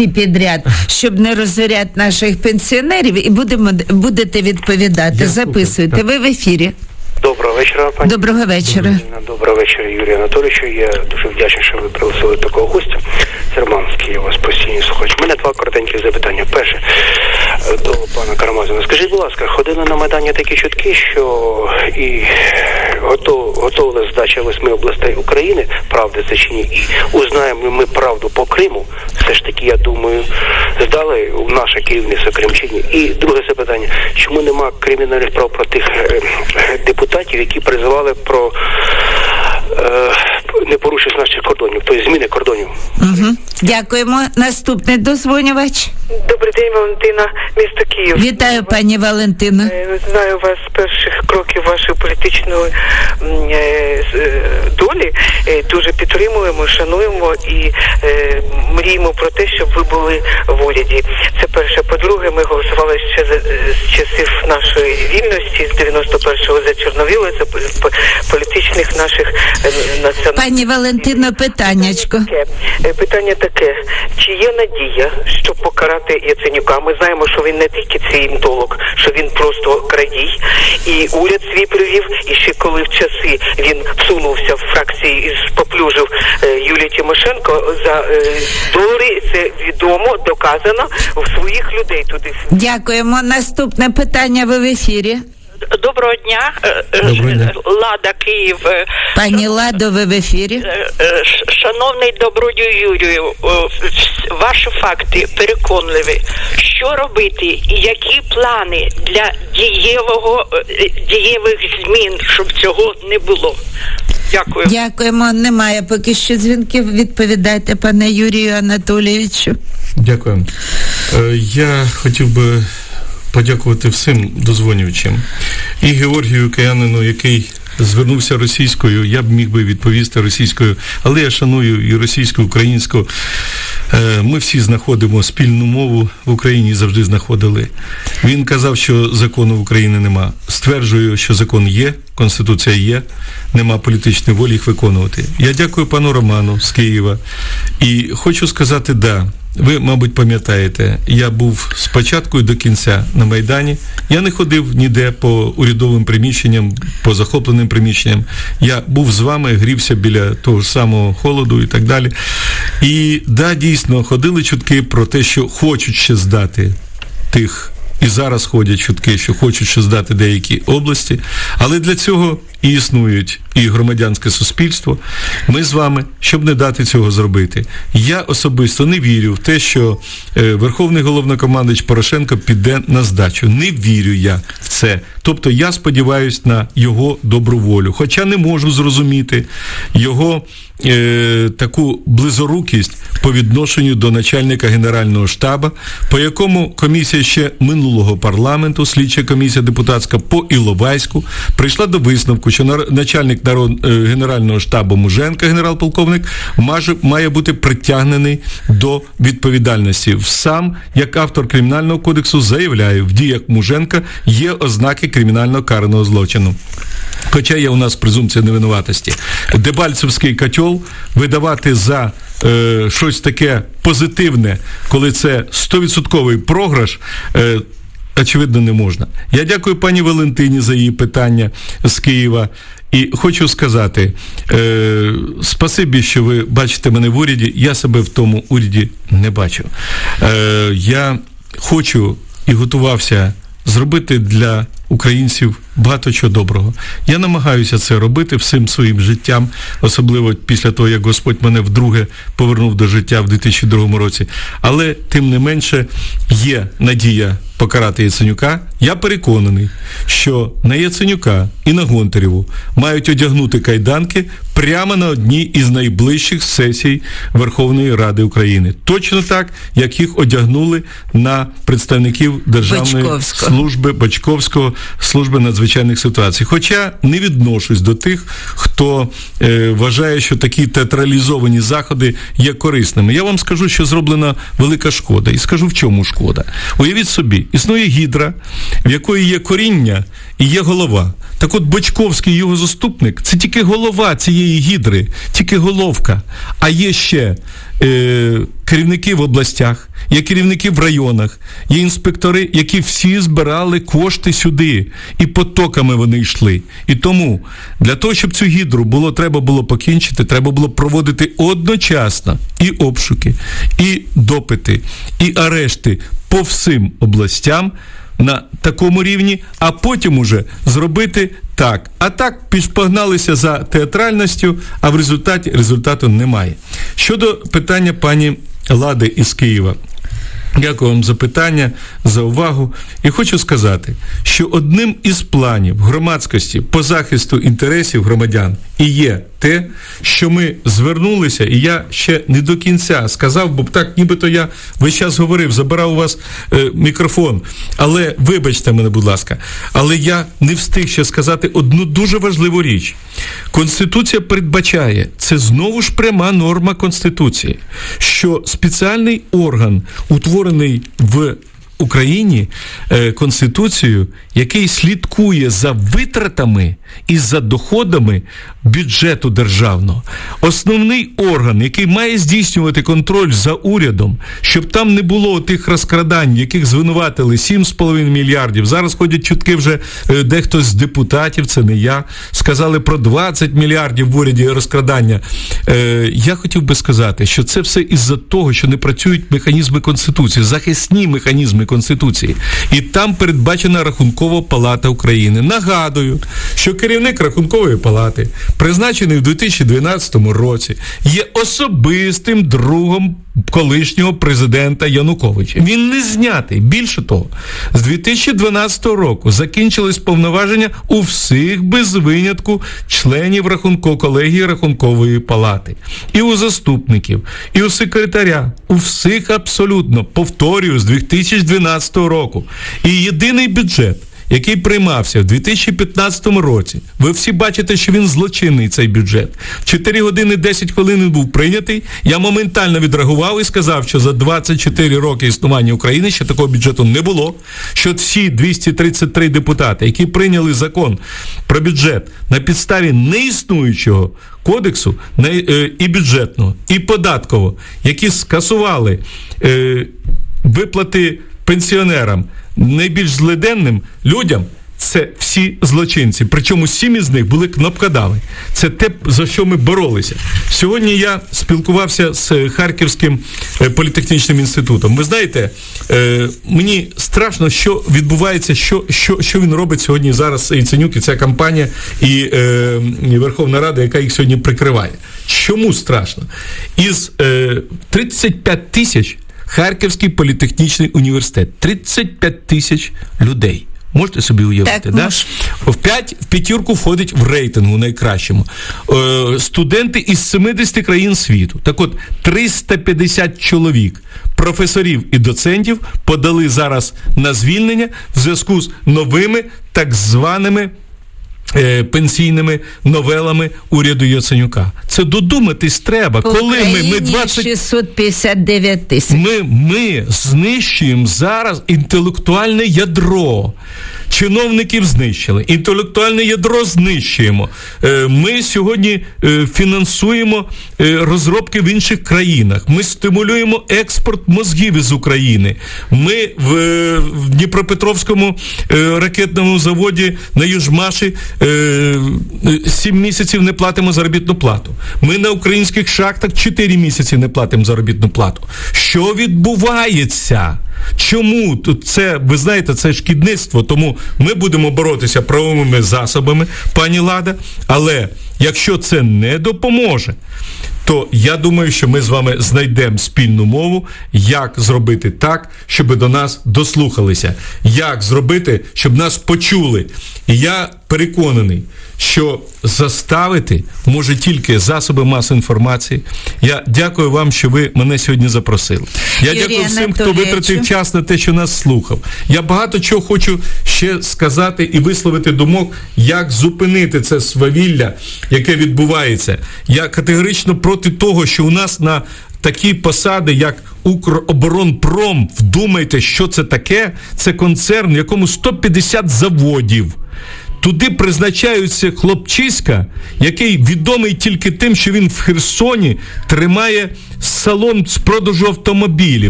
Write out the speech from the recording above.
всі підряд, щоб не розоряти наших пенсіонерів, і будемо будете відповідати. Я Записуйте. Ви в ефірі. Вечора, пані. Доброго вечора. Доброго вечора, Юрію Анатолійовичу. Я дуже вдячний, що ви пригласили такого гостя. Це Роман з Києва, вас постійний слухач. У мене два коротенькі запитання. Перше е, до пана Карамазина. Скажіть, будь ласка, ходили на Майдані такі чутки, що і готов, готова здача восьми областей України, правда це чи ні, і узнаємо ми правду по Криму. Все ж таки, я думаю, здали у наше керівництво Кримчині. І друге запитання: чому нема кримінальних справ про тих е, е, депутатів, які призивали про е, непорушність наших кордонів, тобто зміни кордонів? Угу. Дякуємо. Наступний дозвонювач. Добрий день, Валентина, місто Київ. Вітаю, пані Валентино. Е, Знаю вас з перших кроків вашої політичної е, е, долі. Дуже підтримуємо, шануємо і мріємо про те, щоб ви були в уряді. Це перше. По-друге, ми голосували ще за- з часів нашої вільності з 91-го за Чорновіла, за політичних наших національних. Пані Валентино, питаннячко. Питання таке: чи є надія, щоб покарати Яценюка? Ми знаємо, що він не тільки цвінтолог, що він просто крадій, і уряд свій привів. І ще коли в часи він всунувся в фракції і споплюжив е, Юлію Тимошенко за е, долари, це відомо, доказано в своїх людей туди. Дякуємо. Наступне питання. Ви в ефірі. Доброго дня, Е, е, Доброго дня. Лада Київ. Е, Пані Ладо, ви в ефірі. Шановний добродію Юрію, ваші факти переконливі. Що робити і які плани для дієвого дієвих змін, щоб цього не було? Дякую. Дякуємо. Немає поки що дзвінків. Відповідайте, пане Юрію Анатолійовичу. Дякую. Я хотів би подякувати всім дозвонювачам. І Георгію Каянину, який звернувся російською, я б міг би відповісти російською, але я шаную і російську, і українську. Е, Ми всі знаходимо спільну мову в Україні завжди знаходили. Він казав, що закону в Україні нема. Стверджую, що закон є, конституція є, нема політичної волі їх виконувати. Я дякую пану Роману з Києва. І хочу сказати, да. Ви, мабуть, пам'ятаєте, я був спочатку і до кінця на Майдані. Я не ходив ніде по урядовим приміщенням, по захопленим приміщенням. Я був з вами, грівся біля того ж самого холоду і так далі. І да, дійсно, ходили чутки про те, що хочуть ще здати тих. І зараз ходять чутки, що хочуть ще здати деякі області, але для цього і існують і громадянське суспільство. Ми з вами, щоб не дати цього зробити. Я особисто не вірю в те, що е, Верховний головнокомандуючий Порошенко піде на здачу. Не вірю я в це. Тобто я сподіваюся на його добру волю. Хоча не можу зрозуміти його е, таку близорукість по відношенню до начальника Генерального штабу, по якому комісія ще минулого парламенту, слідча комісія депутатська по Іловайську, прийшла до висновку, що нар- начальник народ, е, Генерального штабу Муженка, генерал-полковник, має бути притягнений до відповідальності. Сам, як автор кримінального кодексу, заявляю, в діях Муженка є ознаки кримінального караного злочину. Хоча є у нас презумпція невинуватості. Дебальцевський котел видавати за е, щось таке позитивне, коли це 100% програш. Е, Очевидно, не можна. Я дякую пані Валентині за її питання з Києва. І хочу сказати, е, спасибі, що ви бачите мене в уряді. Я себе в тому уряді не бачу. Е, я хочу і готувався зробити для українців багато чого доброго. Я намагаюся це робити всім своїм життям, особливо після того, як Господь мене вдруге повернув до життя в 2002 році. Але тим не менше є надія покарати Яценюка. Я переконаний, що на Яценюка і на Гонтарєву мають одягнути кайданки прямо на одній із найближчих сесій Верховної Ради України. Точно так, як їх одягнули на представників Державної Бочковського. служби Бочковського служби надзвичайних ситуацій. Хоча не відношусь до тих, хто е, вважає, що такі театралізовані заходи є корисними. Я вам скажу, що зроблена велика шкода. І скажу, в чому шкода. Уявіть собі, існує гідра, в якої є коріння і є голова. Так от Бочковський його заступник це тільки голова цієї гідри, тільки головка. А є ще е, керівники в областях, є керівники в районах, є інспектори, які всі збирали кошти сюди, і потоками вони йшли. І тому для того, щоб цю гідру було треба було покінчити, треба було проводити одночасно і обшуки, і допити, і арешти по всім областям на такому рівні, а потім уже зробити так. А так погналися за театральністю, а в результаті результату немає. Щодо питання пані Лади із Києва. Дякую вам за питання, за увагу. І хочу сказати, що одним із планів громадськості по захисту інтересів громадян і є те, що ми звернулися, і я ще не до кінця сказав, бо так нібито я весь час говорив, забирав у вас е, мікрофон. Але вибачте мене, будь ласка, але я не встиг ще сказати одну дуже важливу річ. Конституція передбачає, це знову ж пряма норма Конституції, що спеціальний орган, утворений в Україні е, Конституцією, який слідкує за витратами і за доходами бюджету державного. Основний орган, який має здійснювати контроль за урядом, щоб там не було тих розкрадань, яких звинуватили 7,5 мільярдів. Зараз ходять чутки вже е, дехто з депутатів, це не я, сказали про 20 мільярдів в уряді розкрадання. Е, я хотів би сказати, що це все із-за того, що не працюють механізми Конституції, захисні механізми Конституції. І там передбачена Рахункова палата України. Нагадую, що керівник Рахункової палати, призначений в 2012 році, є особистим другом колишнього президента Януковича. Він не знятий. Більше того, з 2012 року закінчились повноваження у всіх без винятку членів рахунко колегії Рахункової палати, і у заступників, і у секретаря, у всіх абсолютно повторюю з 2012 року. І єдиний бюджет який приймався в 2015 році. Ви всі бачите, що він злочинний цей бюджет. 4 години 10 хвилин він був прийнятий. Я моментально відреагував і сказав, що за 24 роки існування України ще такого бюджету не було. Що всі 233 депутати, які прийняли закон про бюджет на підставі неіснуючого кодексу е, і бюджетного, і податкового, які скасували е, виплати пенсіонерам найбільш злиденним людям. Це всі злочинці. Причому сім із них були кнопкодави. Це те, за що ми боролися. Сьогодні я спілкувався з Харківським е, політехнічним інститутом. Ви знаєте, е, мені страшно, що відбувається, що що, що він робить сьогодні зараз Яценюк і ця кампанія і, е, Верховна Рада, яка їх сьогодні прикриває. Чому страшно? Із е, 35 тисяч Харківський політехнічний університет. 35 тисяч людей. Можете собі уявити, так, да? в п'ять в п'ятірку входить в рейтингу найкращому. Е, студенти із 70 країн світу. Так от 350 чоловік, професорів і доцентів подали зараз на звільнення в зв'язку з новими так званими. Е, пенсійними новелами уряду Яценюка. Це додуматись треба. По Коли ми, ми 20... 659 тисяч. Ми, ми знищуємо зараз інтелектуальне ядро. Чиновників знищили, інтелектуальне ядро знищуємо. Е, ми сьогодні е, фінансуємо е, розробки в інших країнах. Ми стимулюємо експорт мозгів із України. Ми в, Дніпропетровському ракетному заводі на Южмаші сім місяців не платимо заробітну плату. Ми на українських шахтах 4 місяці не платимо заробітну плату. Що відбувається? Чому тут це, ви знаєте, це шкідництво, тому ми будемо боротися правовими засобами, пані Лада. Але якщо це не допоможе, то я думаю, що ми з вами знайдемо спільну мову, як зробити так, щоб до нас дослухалися, як зробити, щоб нас почули. І я переконаний, що заставити може тільки засоби масової інформації. Я дякую вам, що ви мене сьогодні запросили. Я Юрій дякую всім, хто витратив час на те, що нас слухав. Я багато чого хочу ще сказати і висловити думок, як зупинити це свавілля, яке відбувається. Я категорично проти того, що у нас на такі посади, як Укроборонпром, вдумайте, що це таке. Це концерн, в якому 150 заводів. Туди призначаються хлопчиська, який відомий тільки тим, що він в Херсоні тримає салон з продажу автомобілів.